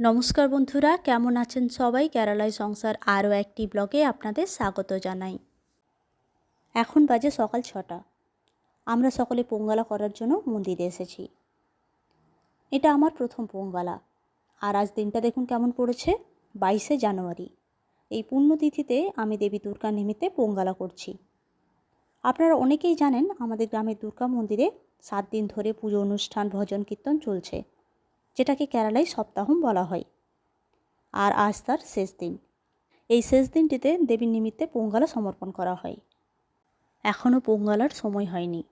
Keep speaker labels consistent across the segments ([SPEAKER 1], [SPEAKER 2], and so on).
[SPEAKER 1] নমস্কার বন্ধুরা, কেমন আছেন সবাই? কেরালায় সংসার আরও একটি ব্লগে আপনাদের স্বাগত জানাই। এখন বাজে সকাল ছটা। আমরা সকলে পোঙ্গালা করার জন্য মন্দিরে এসেছি। এটা আমার প্রথম পোঙ্গালা। আর আজ দিনটা দেখুন কেমন পড়েছে, বাইশে জানুয়ারি। এই পুণ্যতিথিতে আমি দেবী দুর্গা নিমিত্তে পোঙ্গালা করছি। আপনারা অনেকেই জানেন আমাদের গ্রামের দুর্গা মন্দিরে সাত দিন ধরে পুজো অনুষ্ঠান, ভজন, কীর্তন চলছে, যেটাকে কেরালায় সপ্তাহম বলা হয়। আর আজ তার শেষ দিন। এই শেষ দিনটিতে দেবীর নিমিত্তে পোঙ্গালা সমর্পণ করা হয়। এখনও পোঙ্গালার সময় হয়নি।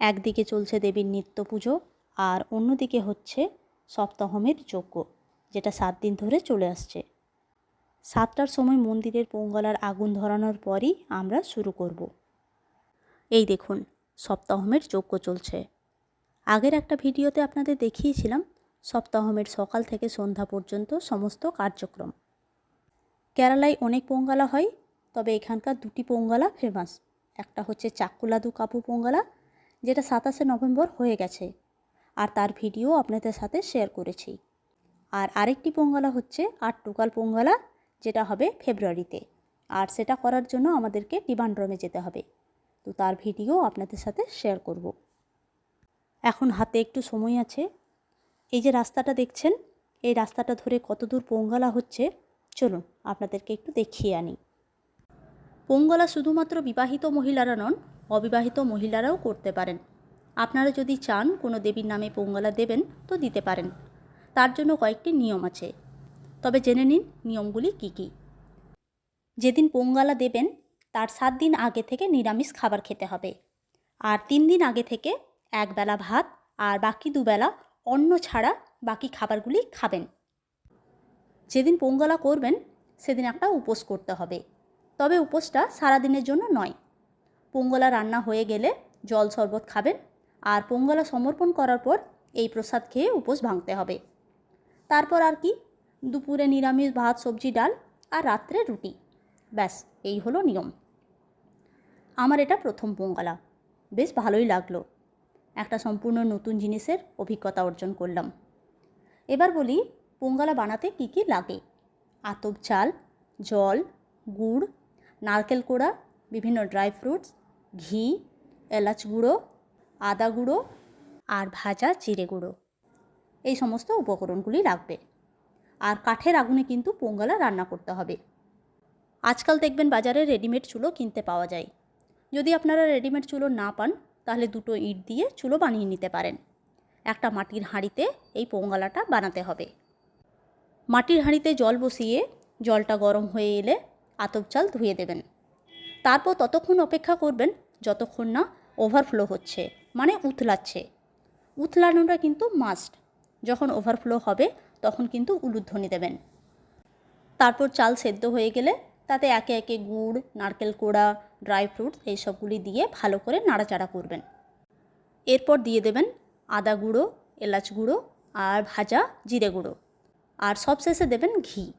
[SPEAKER 1] একদিকে চলছে দেবীর নিত্য পুজো আর অন্যদিকে হচ্ছে সপ্তাহমের যজ্ঞ, যেটা সাত দিন ধরে চলে আসছে। সাতটার সময় মন্দিরের পোঙ্গলার আগুন ধরানোর পরই আমরা শুরু করব। এই দেখুন, সপ্তাহমের যজ্ঞ চলছে। আগের একটা ভিডিওতে আপনাদের দেখিয়েছিলাম, সপ্তাহমের সকাল থেকে সন্ধ্যা পর্যন্ত সমস্ত কার্যক্রম। কেরালায় অনেক পোঙ্গালা হয়, তবে এখানকার দুটি পোঙ্গালা ফেমাস একটা হচ্ছে চাকুলাদু কাপু পোঙ্গালা, যেটা সাতাশে নভেম্বর হয়ে গেছে, আর তার ভিডিও আপনাদের সাথে শেয়ার করেছি। আর আরেকটি পোঙ্গালা হচ্ছে আটটুকাল পোঙ্গালা যেটা হবে ফেব্রুয়ারিতে। আর সেটা করার জন্য আমাদেরকে ডিমান্ড্রমে যেতে হবে। তো তার ভিডিও আপনাদের সাথে শেয়ার করব। এখন হাতে একটু সময় আছে। এই যে রাস্তাটা দেখছেন, এই রাস্তাটা ধরে কত দূর পোঙ্গালা হচ্ছে, চলুন আপনাদেরকে একটু দেখিয়ে আনি। পোঙ্গলা শুধুমাত্র বিবাহিত মহিলারা নন, অবিবাহিত মহিলারাও করতে পারেন। আপনারা যদি চান কোনো দেবীর নামে পোঙ্গলা দেবেন, তো দিতে পারেন। তার জন্য কয়েকটি নিয়ম আছে। তবে জেনে নিন নিয়মগুলি কী কী। যেদিন পোঙ্গালা দেবেন, তার সাত দিন আগে থেকে নিরামিষ খাবার খেতে হবে। আর তিন দিন আগে থেকে একবেলা ভাত আর বাকি দুবেলা অন্ন ছাড়া বাকি খাবারগুলি খাবেন। যেদিন পোঙ্গলা করবেন, সেদিন একটা উপোস করতে হবে। তবে উপোসটা সারাদিনের জন্য নয়। পোঙ্গলা রান্না হয়ে গেলে জল শরবত খাবেন আর পোঙ্গলা সমর্পণ করার পর এই প্রসাদ খেয়ে উপোস ভাঙতে হবে। তারপর আর কি দুপুরে নিরামিষ ভাত, সবজি, ডাল আর রাত্রে রুটি। ব্যাস, এই হলো নিয়ম। আমার এটা প্রথম পোঙ্গালা। বেশ ভালোই লাগল। একটা সম্পূর্ণ নতুন জিনিসের অভিজ্ঞতা অর্জন করলাম। এবার বলি, পোঙ্গালা বানাতে কী কী লাগে? আতপ চাল, জল, গুড়, নারকেল কোড়া, বিভিন্ন ড্রাই ফ্রুটস, ঘি, এলাচ গুঁড়ো, আদা গুঁড়ো আর ভাজা জিরে গুঁড়ো। এই সমস্ত উপকরণগুলি লাগবে। আর কাঠের আগুনে কিন্তু পোঙ্গালা রান্না করতে হবে। আজকাল দেখবেন বাজারে রেডিমেড চুলো কিনতে পাওয়া যায়। যদি আপনারা রেডিমেড চুলো না পান, তাহলে দুটো ইট দিয়ে চুলো বানিয়ে নিতে পারেন। একটা মাটির হাঁড়িতে এই পোঙ্গালাটা বানাতে হবে। মাটির হাঁড়িতে জল বসিয়ে জলটা গরম হয়ে এলে আতপ চাল ধুয়ে দেবেন। তারপর ততক্ষণ অপেক্ষা করবেন যতক্ষণ না ওভারফ্লো হচ্ছে মানে উতলাচ্ছে উতলানোটা কিন্তু মাস্ট যখন ওভারফ্লো হবে তখন কিন্তু উলুধ্বনি দেবেন। তারপর চাল সেদ্ধ হয়ে গেলে তাতে একে একে গুড়, নারকেল কোড়া, ড্রাই ফ্রুটস এইসবগুলি দিয়ে ভালো করে নাড়াচাড়া করবেন। এরপর দিয়ে দেবেন আদা গুঁড়ো, এলাচ গুঁড়ো আর ভাজা জিরে গুঁড়ো। আর সবশেষে দেবেন ঘি।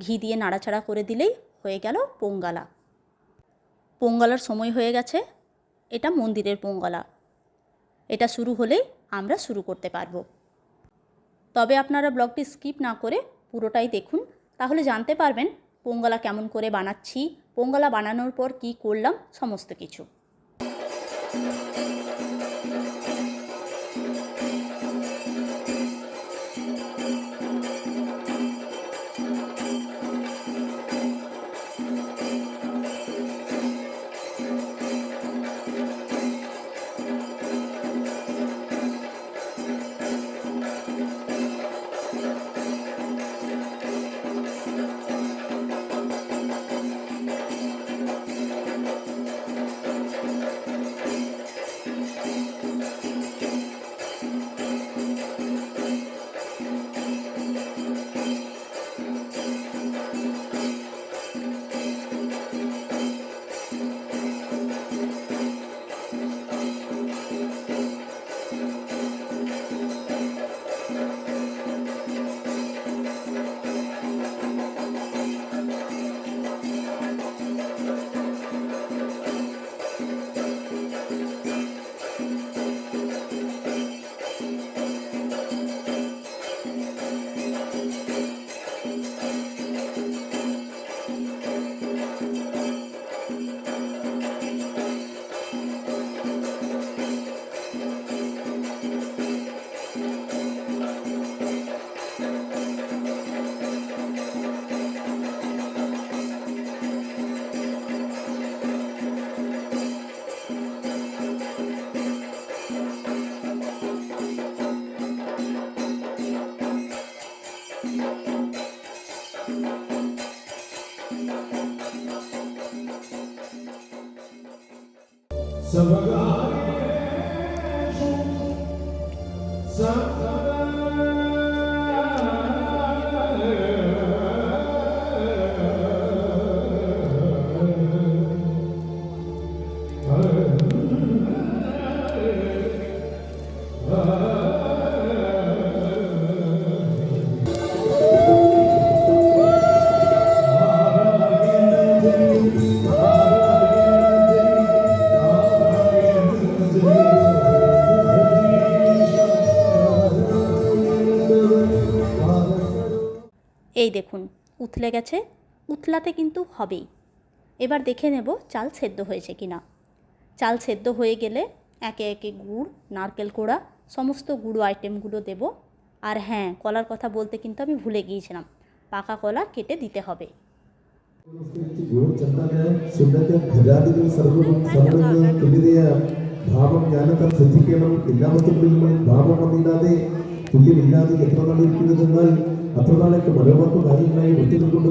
[SPEAKER 1] ঘি দিয়ে নাড়াচাড়া করে দিলেই হয়ে গেল পোঙ্গালা। পোঙ্গালার সময় হয়ে গেছে। এটা মন্দিরের পোঙ্গালা। এটা শুরু হলেই আমরা শুরু করতে পারব। তবে আপনারা ব্লগটি স্কিপ না করে পুরোটাই দেখুন। তাহলে জানতে পারবেন পোঙ্গলা কেমন করে বানাচ্ছি, পোঙ্গলা বানানোর পর কি করলাম, সমস্ত কিছু। এই উথলে গেছে উথলাতে কিন্তু হবেই এবার দেখে নেব চাল সেদ্ধ হয়েছে কি না চাল সেদ্ধ হয়ে গেলে একে একে গুড় নারকেল কোড়া সমস্ত গুঁড়ো আইটেমগুলো দেব আর হ্যাঁ কলার কথা বলতে কিন্তু আমি ভুলে গিয়েছিলাম পাকা কলা কেটে দিতে হবে
[SPEAKER 2] ഗുരു ചന്ദന സുന്ദര ഖരാദികൾ സർവ്വവും സമരങ്ങൾ തുല്യതയ ഭാവം ജ്ഞാനത്താൽ ശ്രദ്ധിക്കണം എല്ലാമത്തുള്ളിലും ഭാവം വന്നില്ലാതെ തുല്യമില്ലാതെ എത്ര നാളിരിക്കുന്നതെന്നാൽ ಹತ್ತುಗಾಲಕ್ಕೆ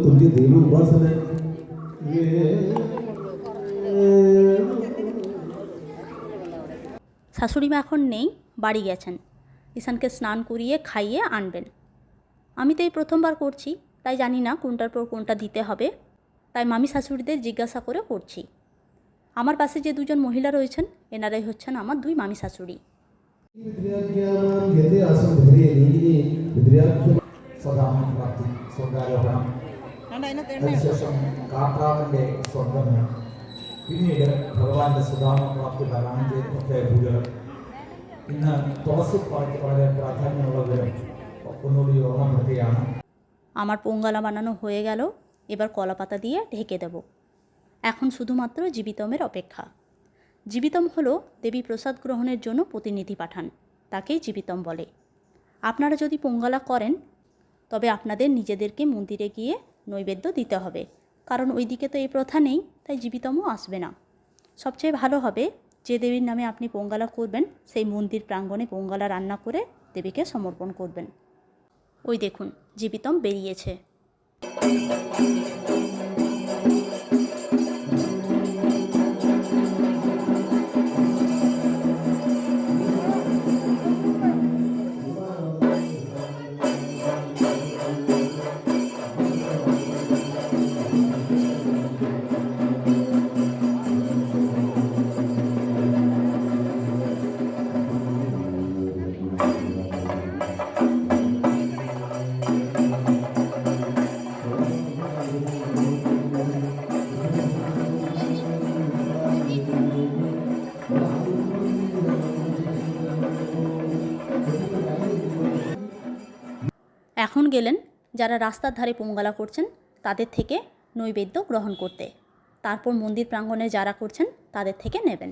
[SPEAKER 2] ತುಂಬಿ ದೇವಿ ಉಪಾಸನೆ.
[SPEAKER 1] শাশুড়ি মা এখন নেই বাড়ি গেছেন। ঈশানকে স্নান করিয়ে খাইয়ে আনবেন। আমি তো এই প্রথমবার করছি তাই জানি না কোনটার পর কোনটা দিতে হবে। তাই মামি শাশুড়িদের জিজ্ঞাসা করে করছি। আমার পাশে যে দুজন মহিলা রয়েছেন এনারাই হচ্ছেন আমার দুই মামি শাশুড়ি।
[SPEAKER 2] യഥേ ആസം ധൈര്യ നീതി വിദ്യാഖ്യം
[SPEAKER 3] സ്വധാമം പ്രാപ്തി സ്വർഗാരോഹണം അതിനുശേഷം കാട്ടാവിൻ്റെ സ്വർഗം പിന്നീട് ഭഗവാന്റെ സുധാമ പ്രാപ്തി പാരായണം ചെയ്ത് പ്രത്യേക പൂജകൾ ഇന്ന് തുളസി പാട്ട് വളരെ പ്രാധാന്യമുള്ളത് ഒന്നുകൂടി ഓർമ്മപ്പെടുത്തുകയാണ്
[SPEAKER 1] আমার পোঙ্গালা বানানো হয়ে গেল এবার কলা পাতা দিয়ে ঢেকে দেব এখন শুধুমাত্র জীবিতমের অপেক্ষা জীবিতম হলো দেবী প্রসাদ গ্রহণের জন্য প্রতিনিধি পাঠান তাকেই জীবিতম বলে আপনারা যদি পোঙ্গালা করেন তবে আপনাদের নিজেদেরকে মন্দিরে গিয়ে নৈবেদ্য দিতে হবে। কারণ ওইদিকে তো এই প্রথা নেই, তাই জীবিতম আসবে না। সবচেয়ে ভালো হবে, যে দেবীর নামে আপনি পোঙ্গালা করবেন, সেই মন্দির প্রাঙ্গণে পোঙ্গালা রান্না করে দেবীকে সমর্পণ করবেন। ওই দেখুন, জীবিতম বেরিয়েছে। গেলেন যারা রাস্তার ধারে পোঙ্গালা করছেন তাদের থেকে নৈবেদ্য গ্রহণ করতে। তারপর মন্দির প্রাঙ্গণে যারা করছেন তাদের থেকে নেবেন।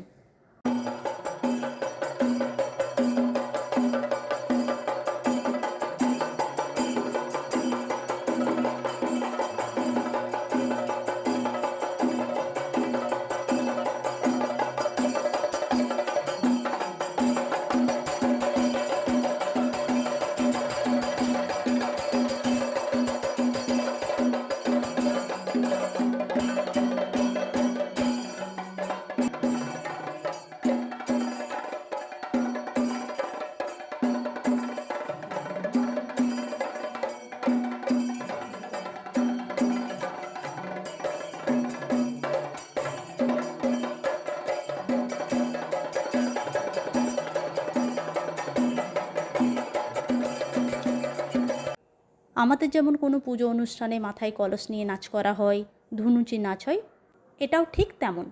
[SPEAKER 1] আমাদের যেমন কোনো পুজো অনুষ্ঠানে মাথায় কলস নিয়ে নাচ করা হয়, ধুনুচি নাচ হয়, এটাও ঠিক তেমন।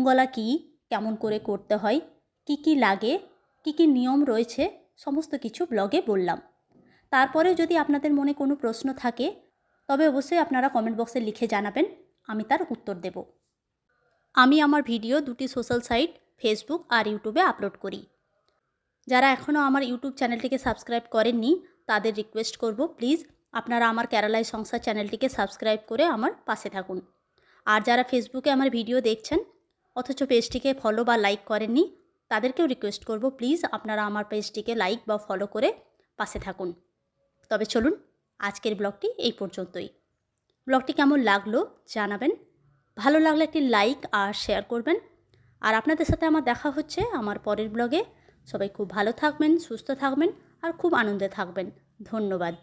[SPEAKER 1] পোঙ্গলা কি, কেমন করে করতে হয়, কি কি লাগে, কি কি নিয়ম রয়েছে, সমস্ত কিছু ব্লগে বললাম। তারপরে যদি আপনাদের মনে কোনো প্রশ্ন থাকে, তবে অবশ্যই আপনারা কমেন্ট বক্সে লিখে জানাবেন, আমি তার উত্তর দেব। আমি আমার ভিডিও দুটি সোশ্যাল সাইট ফেসবুক আর ইউটিউবে আপলোড করি। যারা এখনও আমার ইউটিউব চ্যানেলটিকে সাবস্ক্রাইব করেননি, তাদের রিকোয়েস্ট করব প্লিজ আপনারা আমার কেরালায় সংসার চ্যানেলটিকে সাবস্ক্রাইব করে আমার পাশে থাকুন। আর যারা ফেসবুকে আমার ভিডিও দেখছেন অথচ পেজটিকে ফলো বা লাইক করেননি, তাদেরকেও রিকোয়েস্ট করব প্লিজ আপনারা আমার পেজটিকে লাইক বা ফলো করে পাশে থাকুন। তবে চলুন, আজকের ব্লগটি এই পর্যন্তই। ব্লগটি কেমন লাগল জানাবেন, ভালো লাগলে একটি লাইক আর শেয়ার করবেন। আর আপনাদের সাথে আমার দেখা হচ্ছে আমার পরের ব্লগে। সবাই খুব ভালো থাকবেন, সুস্থ থাকবেন আর খুব আনন্দে থাকবেন। ধন্যবাদ।